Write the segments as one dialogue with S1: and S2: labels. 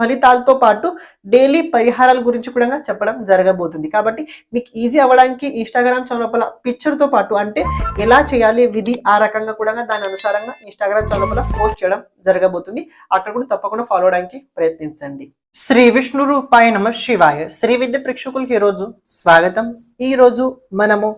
S1: ఫలితాలతో పాటు డైలీ పరిహారాల గురించి కూడా చెప్పడం జరగబోతుంది. కాబట్టి మీకు ఈజీ అవ్వడానికి ఇన్స్టాగ్రామ్ చౌలపల పిక్చర్తో పాటు అంటే ఎలా చేయాలి విధి ఆ రకంగా కూడా దాని అనుసారంగా ఇన్స్టాగ్రామ్ చౌలపల పోస్ట్ చేయడం జరగబోతుంది. అక్కడ కూడా తప్పకుండా ఫాలో అవడానికి ప్రయత్నించండి. శ్రీ విష్ణు రూపాయ నమ శివాయ. శ్రీ విద్య ప్రేక్షకులకి ఈరోజు స్వాగతం. ఈ రోజు మనము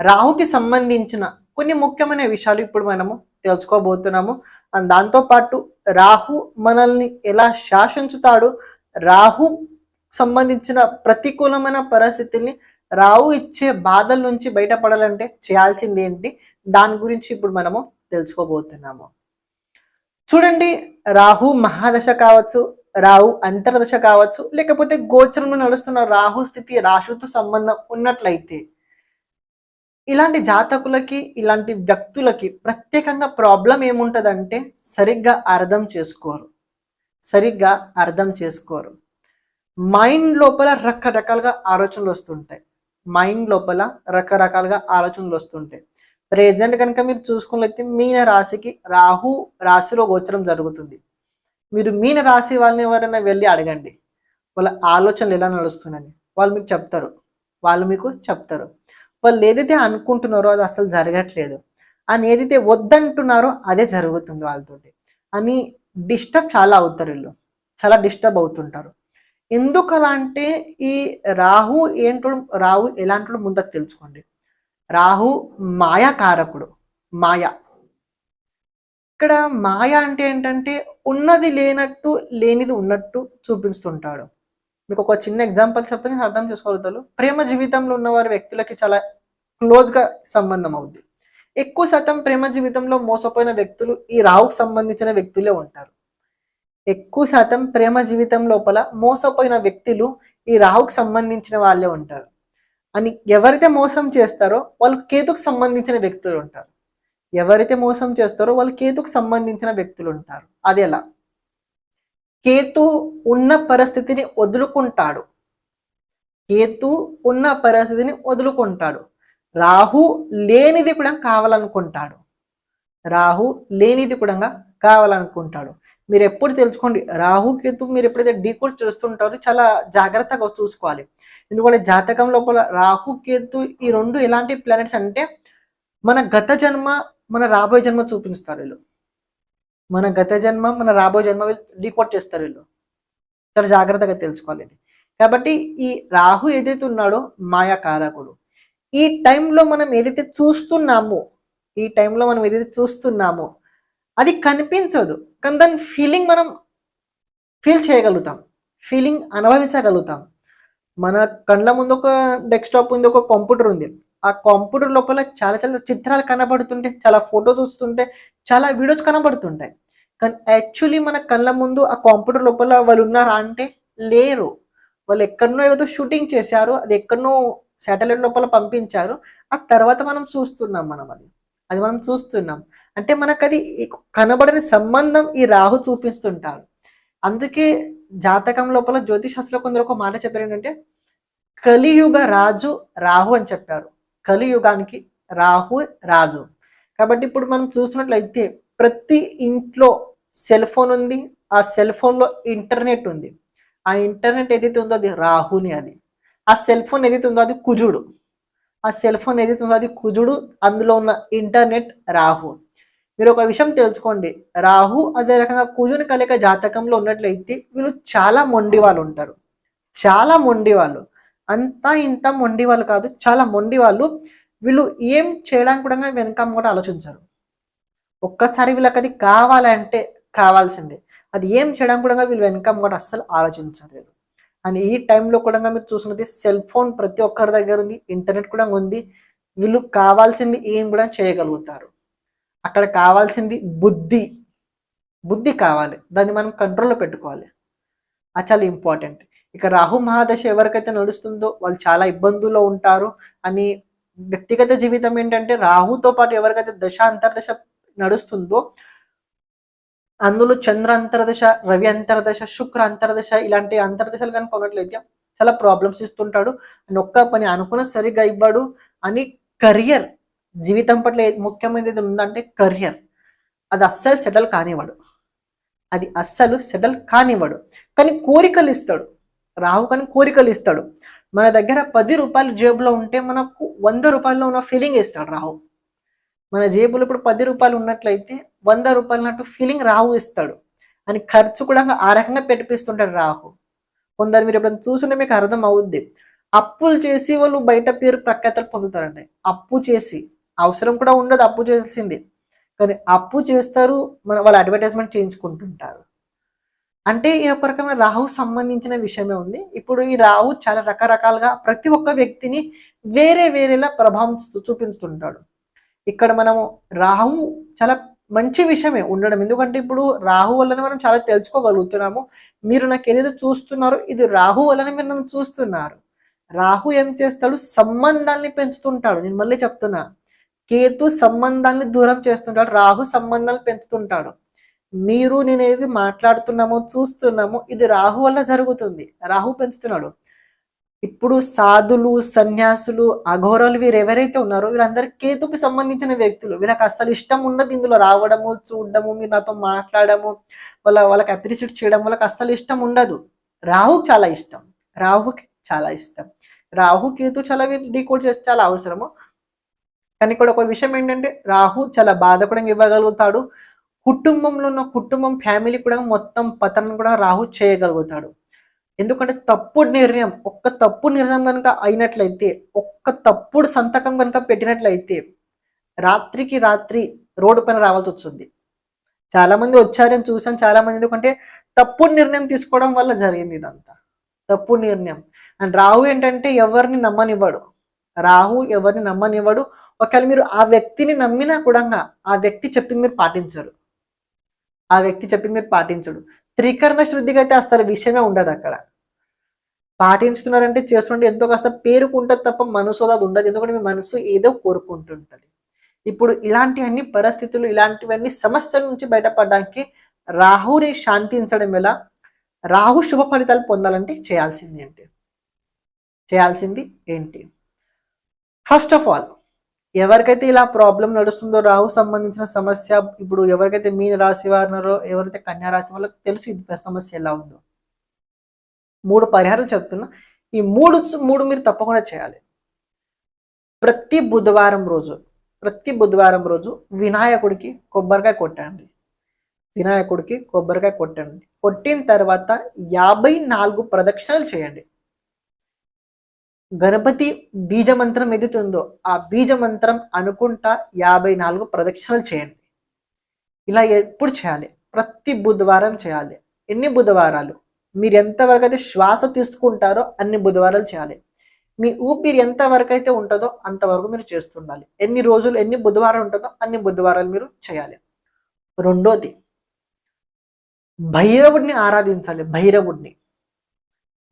S1: రాహుకి సంబంధించిన కొన్ని ముఖ్యమైన విషయాలు ఇప్పుడు మనము తెలుసుకోబోతున్నాము. అండ్ దాంతోపాటు రాహు మనల్ని ఎలా శాసించుతాడు? రాహు సంబంధించిన ప్రతికూలమైన పరిస్థితుల్ని రావు ఇచ్చే బాధల నుంచి బయటపడాలంటే చేయాల్సింది ఏంటి? దాని గురించి ఇప్పుడు మనము తెలుసుకోబోతున్నాము. చూడండి రాహు మహాదశ కావచ్చు రాహు అంతర్దశ కావచ్చు లేకపోతే గోచరంలో నడుస్తున్న రాహు స్థితి రాశుతో సంబంధం ఉన్నట్లయితే ఇలాంటి జాతకులకి ఇలాంటి వ్యక్తులకి ప్రత్యేకంగా ప్రాబ్లం ఏముంటుందంటే సరిగ్గా అర్థం చేసుకోరు. సరిగ్గా అర్థం చేసుకోరు. మైండ్ లోపల రకరకాలుగా ఆలోచనలు వస్తుంటాయి. మైండ్ లోపల రకరకాలుగా ఆలోచనలు వస్తుంటాయి. ప్రెజెంట్ కనుక మీరు చూసుకున్నట్లయితే మీన రాశికి రాహు రాశిలో గోచరం జరుగుతుంది. మీరు మీన రాశి వాళ్ళని ఎవరైనా వెళ్ళి అడగండి. వాళ్ళ ఆలోచనలు ఎలా నడుస్తున్నాయని వాళ్ళు మీకు చెప్తారు. వాళ్ళు మీకు చెప్తారు. వాళ్ళు ఏదైతే అనుకుంటున్నారో అది అసలు జరగట్లేదు. అని ఏదైతే వద్దంటున్నారో అదే జరుగుతుంది వాళ్ళతోటి. అని డిస్టర్బ్ చాలా అవుతారు వీళ్ళు. చాలా డిస్టర్బ్ అవుతుంటారు. ఎందుకు అలా అంటే ఈ రాహు ఏంటో రాహు ఎలాంటి ముందుకు తెలుసుకోండి. రాహు మాయాకారకుడు మాయ. ఇక్కడ మాయ అంటే ఏంటంటే ఉన్నది లేనట్టు లేనిది ఉన్నట్టు చూపిస్తుంటాడు. మీకు ఒక చిన్న ఎగ్జాంపుల్ చెప్తే అర్థం చేసుకోగలుగుతారు. ప్రేమ జీవితంలో ఉన్నవారు వ్యక్తులకి చాలా క్లోజ్గా సంబంధం అవుద్ది ఎక్కువ శాతం ప్రేమ జీవితంలో మోసపోయిన వ్యక్తులు ఈ రావుకు సంబంధించిన వ్యక్తులే ఉంటారు. ఎక్కువ శాతం ప్రేమ జీవితం లోపల మోసపోయిన వ్యక్తులు ఈ రాహుకు సంబంధించిన వాళ్ళే ఉంటారు. అని ఎవరైతే మోసం చేస్తారో వాళ్ళు కేతుకు సంబంధించిన వ్యక్తులు ఉంటారు. ఎవరైతే మోసం చేస్తారో వాళ్ళు కేతుకు సంబంధించిన వ్యక్తులు ఉంటారు. అది ఎలా? కేతు ఉన్న పరిస్థితిని వదులుకుంటాడు. కేతు ఉన్న పరిస్థితిని వదులుకుంటాడు. రాహు లేనిది కూడా కావాలనుకుంటాడు. రాహు లేనిది కూడా కావాలనుకుంటాడు. మీరు ఎప్పుడు తెలుసుకోండి రాహు కేతు మీరు ఎప్పుడైతే డీకోడ్ చేస్తుంటారో చాలా జాగ్రత్తగా చూసుకోవాలి. ఎందుకంటే జాతకం లోపల రాహు కేతు ఈ రెండు ఎలాంటి ప్లానెట్స్ అంటే మన గత జన్మ మన రాబోయే జన్మ చూపిస్తారు వీళ్ళు. మన గత జన్మ మన రాబోయే జన్మ డీకోడ్ చేస్తారు వీళ్ళు. చాలా జాగ్రత్తగా తెలుసుకోవాలి ఇది. కాబట్టి ఈ రాహు ఏదైతే ఉన్నాడో మాయాకారకుడు. ఈ టైంలో మనం ఏదైతే చూస్తున్నామో ఈ టైంలో మనం ఏదైతే చూస్తున్నామో అది కనిపించదు. కానీ దాని ఫీలింగ్ మనం ఫీల్ చేయగలుగుతాం. ఫీలింగ్ అనుభవించగలుగుతాం. మన కళ్ళ ముందు ఒక డెస్క్టాప్ ఉంది ఒక కంప్యూటర్ ఉంది. ఆ కంప్యూటర్ లోపల చాలా చాలా చిత్రాలు కనబడుతుంటే చాలా ఫోటోస్ చూస్తుంటే చాలా వీడియోస్ కనబడుతుంటాయి. కానీ యాక్చువల్లీ మన కళ్ళ ముందు ఆ కంప్యూటర్ లోపల వాళ్ళు ఉన్నారా అంటే లేరు. వాళ్ళు ఎక్కడనో ఏదో షూటింగ్ చేశారు అది ఎక్కడనో శాటిలైట్ లోపల పంపించారు. ఆ తర్వాత మనం చూస్తున్నాం మనం అది. అది మనం చూస్తున్నాం. అంటే మనకు అది కనబడని సంబంధం ఈ రాహు చూపిస్తుంటాడు. అందుకే జాతకం లోపల జ్యోతిశాస్త్రంలో కొందరు ఒక మాట చెప్పారు ఏంటంటే కలియుగ రాజు రాహు అని చెప్పారు. కలియుగానికి రాహు రాజు. కాబట్టి ఇప్పుడు మనం చూసినట్లయితే ప్రతి ఇంట్లో సెల్ ఫోన్ ఉంది. ఆ సెల్ ఫోన్లో ఇంటర్నెట్ ఉంది. ఆ ఇంటర్నెట్ ఏదైతే ఉందో అది రాహుని అది. ఆ సెల్ ఫోన్ ఏదైతే ఉందో అది కుజుడు. ఆ సెల్ ఫోన్ ఏదైతే ఉందో అది కుజుడు అందులో ఉన్న ఇంటర్నెట్ రాహు. మీరు ఒక విషయం తెలుసుకోండి. రాహు అదే రకంగా కుజుని కలిక జాతకంలో ఉన్నట్లయితే వీళ్ళు చాలా మొండి వాళ్ళు ఉంటారు. చాలా మొండి వాళ్ళు. అంతా ఇంత మొండి వాళ్ళు కాదు చాలా మొండి వాళ్ళు. వీళ్ళు ఏం చేయడానికి కూడా వెనక కూడా ఆలోచించరు. ఒక్కసారి వీళ్ళకి అది కావాలంటే కావాల్సిందే. అది ఏం చేయడానికి కూడా వీళ్ళు వెనక కూడా అస్సలు ఆలోచించరు. అండ్ అని ఈ టైంలో కూడా మీరు చూసినది సెల్ ఫోన్ ప్రతి ఒక్కరి దగ్గర ఉంది ఇంటర్నెట్ కూడా ఉంది. వీళ్ళు కావాల్సింది ఏం కూడా చేయగలుగుతారు. అక్కడ కావాల్సింది బుద్ధి. బుద్ధి కావాలి. దాన్ని మనం కంట్రోల్లో పెట్టుకోవాలి. అది చాలా ఇంపార్టెంట్. ఇక రాహు మహాదశ ఎవరికైతే నడుస్తుందో వాళ్ళు చాలా ఇబ్బందుల్లో ఉంటారు. అని వ్యక్తిగత జీవితం ఏంటంటే రాహుతో పాటు ఎవరికైతే దశ అంతర్దశ నడుస్తుందో అందులో చంద్ర అంతర్దశ రవి అంతర్దశ శుక్ర అంతర్దశ ఇలాంటి అంతర్దశలు కనుక ఉన్నట్లయితే చాలా ప్రాబ్లమ్స్ ఇస్తుంటాడు. అని ఒక్క పని అనుకున్న సరిగా ఇవ్వడు అని కరియర్ జీవితం పట్ల ఏది ముఖ్యమైనది ఉందంటే కరియర్ అది అస్సలు సెటిల్ కానివ్వడు. అది అస్సలు సెటిల్ కానివ్వడు. కానీ కోరికలు ఇస్తాడు. రాహు కానీ కోరికలు ఇస్తాడు. మన దగ్గర పది రూపాయలు జేబులో ఉంటే మనకు వంద రూపాయల్లో ఉన్న ఫీలింగ్ ఇస్తాడు రాహు. మన జేబులో ఇప్పుడు పది రూపాయలు ఉన్నట్లయితే వంద రూపాయలు ఉన్నట్టు ఫీలింగ్ రాహు ఇస్తాడు. అని ఖర్చు కూడా ఆ రకంగా పెట్టిపిస్తుంటాడు రాహు. కొందరు మీరు ఎప్పుడైనా చూస్తుంటే మీకు అర్థం అవుద్ది. అప్పులు చేసి వాళ్ళు బయట పేరు ప్రఖ్యాతలు పొందుతారండి. అప్పు చేసి అవసరం కూడా ఉండదు అప్పు చేయాల్సింది. కానీ అప్పు చేస్తారు మన వాళ్ళు అడ్వర్టైజ్మెంట్ చేయించుకుంటుంటారు. అంటే ఈ ఒక రకమైన రాహు సంబంధించిన విషయమే ఉంది. ఇప్పుడు ఈ రాహు చాలా రకరకాలుగా ప్రతి ఒక్క వ్యక్తిని వేరే వేరేలా ప్రభావం చూ- చూపిస్తుంటాడు. ఇక్కడ మనము రాహు చాలా మంచి విషయమే ఉండడం. ఎందుకంటే ఇప్పుడు రాహు వల్లనే మనం చాలా తెలుసుకోగలుగుతున్నాము. మీరు నాకు ఏదైతే చూస్తున్నారో ఇది రాహు వల్లనే మీరు నన్ను చూస్తున్నారు. రాహు ఏం చేస్తాడు? సంబంధాన్ని పెంచుతుంటాడు. నేను మళ్ళీ చెప్తున్నా. కేతు సంబంధాన్ని దూరం చేస్తుంటాడు. రాహు సంబంధాలు పెంచుతుంటాడు. మీరు నేను ఏది మాట్లాడుతున్నామో చూస్తున్నామో ఇది రాహు వల్ల జరుగుతుంది. రాహు పెంచుతున్నాడు. ఇప్పుడు సాధులు సన్యాసులు అఘోరాలు వీరు ఎవరైతే ఉన్నారో వీరందరూ కేతుకి సంబంధించిన వ్యక్తులు. వీళ్ళకి అసలు ఇష్టం ఉండదు ఇందులో రావడము చూడడము మీరు నాతో మాట్లాడము వాళ్ళ వాళ్ళకి అప్రిషియేట్ చేయడం వాళ్ళకి అస్సలు ఇష్టం ఉండదు. రాహుకి చాలా ఇష్టం. రాహుకి చాలా ఇష్టం. రాహు కేతు చాలా డీకోడ్ చేస్తే చాలా అవసరము. కానీ ఇక్కడ ఒక విషయం ఏంటంటే రాహు చాలా బాధ కూడా ఇవ్వగలుగుతాడు. కుటుంబంలో ఉన్న కుటుంబం ఫ్యామిలీ కూడా మొత్తం పతనం కూడా రాహు చేయగలుగుతాడు. ఎందుకంటే తప్పుడు నిర్ణయం ఒక్క తప్పు నిర్ణయం కనుక అయినట్లయితే ఒక్క తప్పుడు సంతకం కనుక పెట్టినట్లయితే రాత్రికి రాత్రి రోడ్డు పైన రావాల్సి వచ్చింది చాలా మంది వచ్చారని చూసాను చాలా మంది ఎందుకంటే తప్పుడు నిర్ణయం తీసుకోవడం వల్ల జరిగింది ఇదంతా. తప్పుడు నిర్ణయం. అండ్ రాహు ఏంటంటే ఎవరిని నమ్మనివ్వడు. రాహు ఎవరిని నమ్మనివ్వడు. ఒకవేళ మీరు ఆ వ్యక్తిని నమ్మినా కూడా ఆ వ్యక్తి చెప్పింది మీరు పాటించరు. ఆ వ్యక్తి చెప్పింది మీరు పాటించడు. త్రికరణ శుద్ధికి అయితే అసలు విషయమే ఉండదు అక్కడ. పాటించుతున్నారంటే చేస్తుంటే ఎంతో కాస్త పేరుకుంటుంది తప్ప మనసు అది ఉండదు. ఎందుకంటే మీ మనసు ఏదో కోరుకుంటుంటుంది. ఇప్పుడు ఇలాంటివన్నీ పరిస్థితులు ఇలాంటివన్నీ సమస్యల నుంచి బయటపడడానికి రాహుని శాంతించడం ఎలా? రాహు శుభ ఫలితాలు పొందాలంటే చేయాల్సింది ఏంటి? చేయాల్సింది ఏంటి? ఫస్ట్ ఆఫ్ ఆల్ ఎవరికైతే ఇలా ప్రాబ్లం నడుస్తుందో రాహు సంబంధించిన సమస్య ఇప్పుడు ఎవరికైతే మీన రాశి వారినారో ఎవరైతే కన్యా రాశి వాళ్ళకి తెలుసు ఇది సమస్య ఎలా ఉందో. మూడు పరిహారాలు చెప్తున్నా. ఈ మూడు మూడు మీరు తప్పకుండా చేయాలి. ప్రతి బుధవారం రోజు ప్రతి బుధవారం రోజు వినాయకుడికి కొబ్బరికాయ కొట్టండి. వినాయకుడికి కొబ్బరికాయ కొట్టండి. కొట్టిన తర్వాత యాభై నాలుగు ప్రదక్షిణలు చేయండి. గణపతి బీజ మంత్రం ఏదైతే ఉందో ఆ బీజ మంత్రం అనుకుంటా యాభై నాలుగు ప్రదక్షిణలు చేయండి. ఇలా ఎప్పుడు చేయాలి? ప్రతి బుధవారం చేయాలి. ఎన్ని బుధవారాలు? మీరు ఎంతవరకు అయితే శ్వాస తీసుకుంటారో అన్ని బుధవారాలు చేయాలి. మీ ఊపిరి ఎంతవరకు అయితే ఉంటుందో అంతవరకు మీరు చేస్తుండాలి. ఎన్ని రోజులు ఎన్ని బుధవారం ఉంటుందో అన్ని బుధవారాలు మీరు చేయాలి. రెండోది భైరవుడిని ఆరాధించాలి. భైరవుడిని.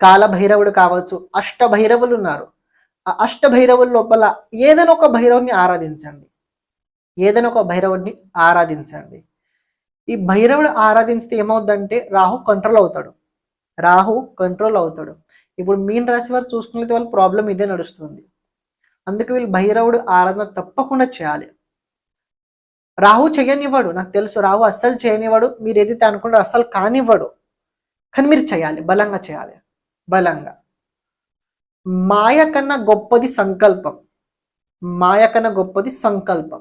S1: కాల భైరవుడు కావచ్చు అష్ట భైరవులు ఉన్నారు ఆ అష్ట భైరవుల లోపల ఏదైనా ఒక భైరవుని ఆరాధించండి. ఏదైనా ఒక భైరవుడిని ఆరాధించండి. ఈ భైరవుడు ఆరాధించితే ఏమవుద్దంటే రాహు కంట్రోల్ అవుతాడు. రాహు కంట్రోల్ అవుతాడు. ఇప్పుడు మీన్ రాశి వారు చూసుకునేది వాళ్ళ ప్రాబ్లం ఇదే నడుస్తుంది. అందుకే వీళ్ళు భైరవుడు ఆరాధన తప్పకుండా చేయాలి. రాహు చేయనివ్వడు నాకు తెలుసు రాహు అస్సలు చేయనివ్వడు. మీరు ఏదైతే అనుకుంటారో అస్సలు కానివ్వడు. కానీ మీరు చేయాలి బలంగా చేయాలి. బలంగా. మాయ కన్నా గొప్పది సంకల్పం. మాయ కన్నా గొప్పది సంకల్పం.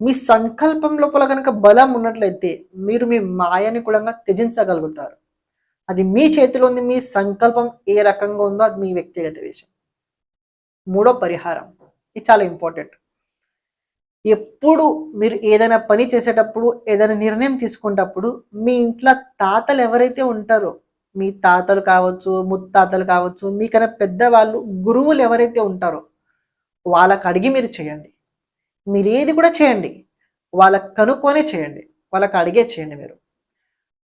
S1: మీ సంకల్పం లోపల కనుక బలం ఉన్నట్లయితే మీరు మీ మాయని కూడా త్యజించగలుగుతారు. అది మీ చేతిలో ఉంది మీ సంకల్పం ఏ రకంగా ఉందో అది మీ వ్యక్తిగత విషయం. మూడో పరిహారం. ఇది చాలా ఇంపార్టెంట్. ఎప్పుడు మీరు ఏదైనా పని చేసేటప్పుడు ఏదైనా నిర్ణయం తీసుకునేటప్పుడు మీ ఇంట్లో తాతలు ఎవరైతే ఉంటారో మీ తాతలు కావచ్చు ముత్తాతలు కావచ్చు మీకన్నా పెద్దవాళ్ళు గురువులు ఎవరైతే ఉంటారో వాళ్ళకి అడిగి మీరు చేయండి. మీరు ఏది కూడా చేయండి. వాళ్ళకి కనుక్కొనే చేయండి. వాళ్ళకి అడిగే చేయండి మీరు.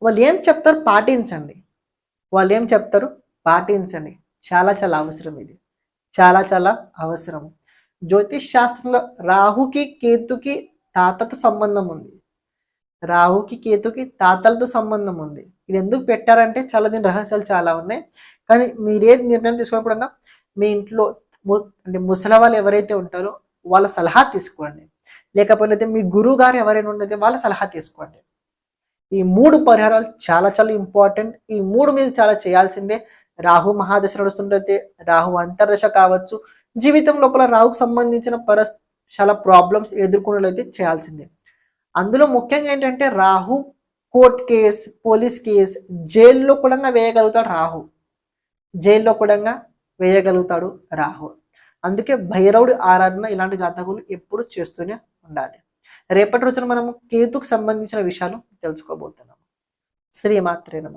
S1: వాళ్ళు ఏం చెప్తారు పాటించండి. వాళ్ళు ఏం చెప్తారు పాటించండి. చాలా చాలా అవసరం ఇది. చాలా చాలా అవసరం. జ్యోతిష్ శాస్త్రంలో రాహుకి కేతుకి తాతతో సంబంధం ఉంది. రాహుకి కేతుకి తాతలతో సంబంధం ఉంది. ఇది ఎందుకు పెట్టారంటే చాలా దీని రహస్యాలు చాలా ఉన్నాయి. కానీ మీరేది నిర్ణయం తీసుకోకుండా మీ ఇంట్లో ము- అంటే ముసలి వాళ్ళు ఎవరైతే ఉంటారో వాళ్ళ సలహా తీసుకోండి. లేకపోతే మీ గురువు గారు ఎవరైనా ఉండైతే వాళ్ళ సలహా తీసుకోండి. ఈ మూడు పరిహారాలు చాలా చాలా ఇంపార్టెంట్ ఈ మూడు మీరు చాలా చేయాల్సిందే రాహు మహాదశ నడుస్తుంటే రాహు అంతర్దశ కావచ్చు. జీవితం లోపల రాహుకు సంబంధించిన పరస్ చాలా ప్రాబ్లమ్స్ ఎదుర్కొన్నట్లయితే చేయాల్సిందే. అందులో ముఖ్యంగా ఏంటంటే Rahu court case police case జైల్లో కూడా వేయగలుగుతాడు రాహు. జైల్లో కూడా వేయగలుగుతాడు రాహు. అందుకే భైరవుడి ఆరాధన ఇలాంటి జాతకులు ఎప్పుడు చేస్తూనే ఉండాలి. రేపటి రోజున మనము కేతుకు సంబంధించిన విషయాలు తెలుసుకోబోతున్నాము. శ్రీమాత్రే నమ.